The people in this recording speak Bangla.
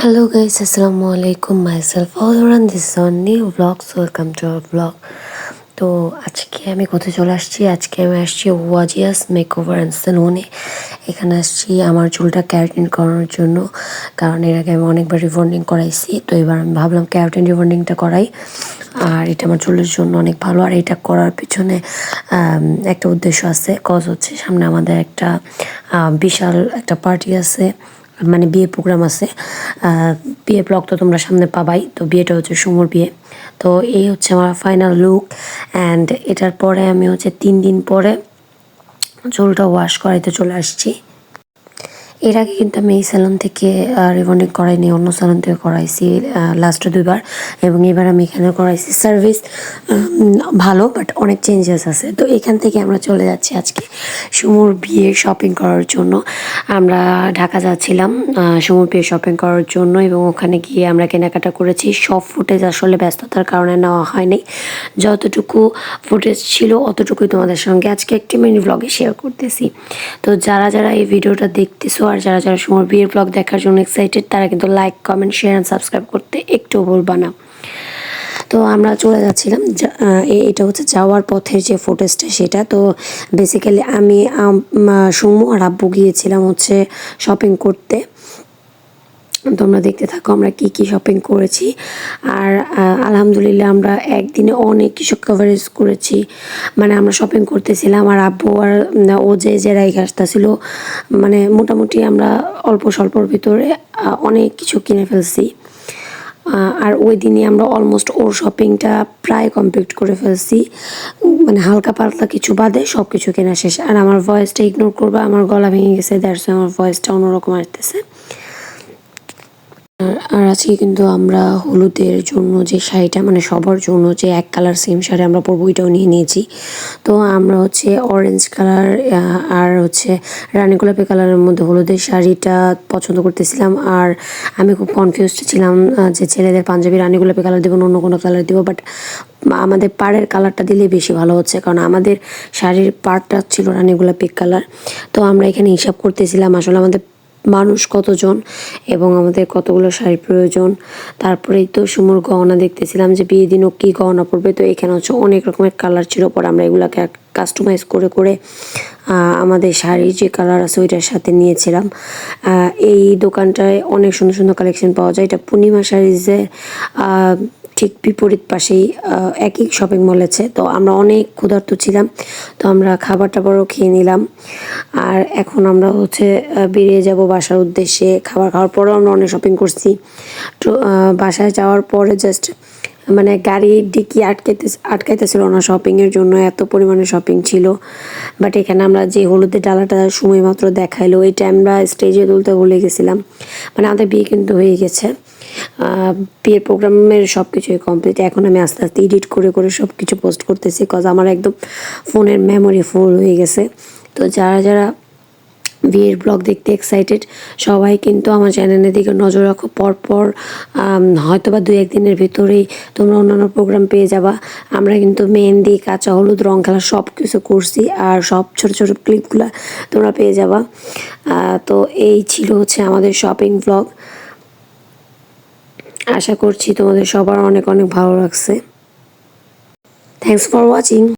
Assalamu alaikum. Myself Audran. This is our new vlog. So welcome to our vlog. তো আজকে আমি কোথায় চলে আসছি আজকে আমি আসছি ওয়াজিয়াস মেকওভার অ্যান্ড সেলুনে এখানে আসছি আমার চুলটা ক্যারাটিন করানোর জন্য কারণ এর আগে আমি অনেকবার রিবন্ডিং করাইছি তো এবার আমি ভাবলাম ক্যারাটিন রিবন্ডিংটা করাই আর এটা আমার চুলের জন্য অনেক ভালো আর এটা করার পিছনে একটা উদ্দেশ্য আছে কজ হচ্ছে সামনে আমাদের একটা বিশাল একটা পার্টি আছে মানে বিয়ে প্রোগ্রাম আছে। বিয়ে ব্লগ তো তোমরা সামনে পাবাই। তো বিয়েটা হচ্ছে সুমোর বিয়ে। তো এই হচ্ছে আমার ফাইনাল লুক অ্যান্ড এটার পরে আমি হচ্ছে তিন দিন পরে চুলটা ওয়াশ করাইতে চলে আসছি। এর আগে কিন্তু আমি এই স্যালন থেকে রিবন্ডিং করাইনি, অন্য স্যালন থেকে করাইছি লাস্টে দুইবার। এবং এবার আমি এখানে করাইছি সার্ভিস ভালো বাট অনেক চেঞ্জেস আছে। তো এখান থেকে আমরা চলে যাচ্ছি আজকে সুমুর বিয়ে শপিং করার জন্য। আমরা ঢাকা যাচ্ছিলাম সুমুর বিয়ে শপিং করার জন্য এবং ওখানে গিয়ে আমরা কেনাকাটা করেছি। সব ফুটেজ আসলে ব্যস্ততার কারণে নেওয়া হয়নি। যতটুকু ফুটেজ ছিল অতটুকুই তোমাদের সঙ্গে আজকে একটি মিনি ব্লগে শেয়ার করতেছি। তো যারা যারা এই ভিডিওটা দেখতেছো আর যারা যারা সময় বিয়ের ব্লগ দেখার জন্য এক্সাইটেড তারা কিন্তু like comment share and subscribe করতে একটুও ভুলবা না। তো আমরা চলে যাচ্ছিলাম। এটা হচ্ছে যাওয়ার পথের যে ফুটেজটা সেটা। তো বেসিক্যালি আম- সুমু আর আব্বু গিয়েছিলাম হচ্ছে শপিং করতে। তোমরা দেখতে থাকো আমরা কি কি শপিং করেছি। আর আলহামদুলিল্লাহ আমরা একদিনে অনেক কিছু কভারেজ করেছি। মানে আমরা শপিং করতেছিলাম আর আব্বু আর ও যে যে রাইখে আসতেছিল মানে মোটামুটি আমরা অল্প স্বল্পর ভিতরে অনেক কিছু কিনে ফেলছি। আর ওই দিনই আমরা অলমোস্ট ওর শপিংটা প্রায় কমপ্লিট করে ফেলছি। মানে হালকা পাতলা কিছু বাদে সব কিছু কেনা শেষ। আর আমার ভয়েসটা ইগনোর করবে, আমার গলা ভেঙে গেছে দ্যাটস আমার ভয়েসটা অন্যরকম আসতেছে। আর- আজকে কিন্তু আমরা হলুদের জন্য যে শাড়িটা মানে সবার জন্য যে এক কালার সেম শাড়ি আমরা পরবো ওইটাও নিয়ে নিয়েছি। তো আমরা হচ্ছে অরেঞ্জ কালার আর হচ্ছে রানী গোলাপি কালারের মধ্যে হলুদের শাড়িটা পছন্দ করতেছিলাম। আর আমি খুব কনফিউজড ছিলাম যে ছেলেদের পাঞ্জাবি রানী গোলাপি কালার দেবো অন্য কোনো কালার দেবো। বাট আমাদের পাড়ের কালারটা দিলে বেশি ভালো হচ্ছে, কারণ আমাদের শাড়ির পাড়টা ছিল রানী গোলাপি কালার তো আমরা এখানে হিসাব করতেছিলাম, আসলে আমাদের মানুষ কতজন এবং আমাদের কতগুলো শাড়ির প্রয়োজন। তারপরেই তো সুমুর গহনা দেখতেছিলাম যে বিয়ে দিনও কী গহনা পড়বে তো এখানে হচ্ছে অনেক রকমের কালার ছিল। পরে আমরা এগুলাকে কাস্টমাইজ করে করে আমাদের শাড়ির যে কালার আছে ওইটার সাথে নিয়েছিলাম। এই দোকানটায় অনেক সুন্দর সুন্দর কালেকশন পাওয়া যায়। এটা পূর্ণিমা শাড়িজের আহ, ঠিক বিপরীত পাশেই একই শপিং মল আছে। তো আমরা অনেক ক্ষুধার্ত ছিলাম। তো আমরা খাবার টাবারও খেয়ে নিলাম। আর এখন আমরা হচ্ছে বেরিয়ে যাব বাসার উদ্দেশ্যে। খাবার খাওয়ার পরেও আমরা অনেক শপিং করছি। তো বাসায় যাওয়ার পরে জাস্ট মানে গাড়ির ডিকি আটকাইতে, আটকাইতেছিল না শপিংয়ের জন্য। এত পরিমাণে শপিং ছিল। বাট এখানে আমরা যে হলুদের ডালাটা সময় মাত্র দেখাইলো ওইটা আমরা স্টেজে তুলতে ভুলে গেছিলাম। মানে আমাদের বিয়ে কিন্তু হয়ে গেছে। বিয়ের প্রোগ্রামের সব কিছুই কমপ্লিট এখন আমি আস্তে আস্তে এডিট করে করে সব কিছু পোস্ট করতেছি কজ আমার একদম ফোনের মেমোরি ফুল হয়ে গেছে। তো যারা যারা বিয়ের ব্লগ দেখতে এক্সাইটেড সবাই কিন্তু আমার চ্যানেলের দিকে নজর রাখো। পরপর হয়তো বা দু একদিনের ভিতরেই তোমরা অন্যান্য প্রোগ্রাম পেয়ে যাবা। আমরা কিন্তু মেহেন্দি, কাঁচা হলুদ, রং খেলা সব কিছু করছি, আর সব ছোট ছোট ক্লিপগুলো তোমরা পেয়ে যাবা। তো এই ছিল হচ্ছে আমাদের শপিং ব্লগ আশা করছি তোমাদের সবার অনেক অনেক ভালো লাগছে। Thanks for watching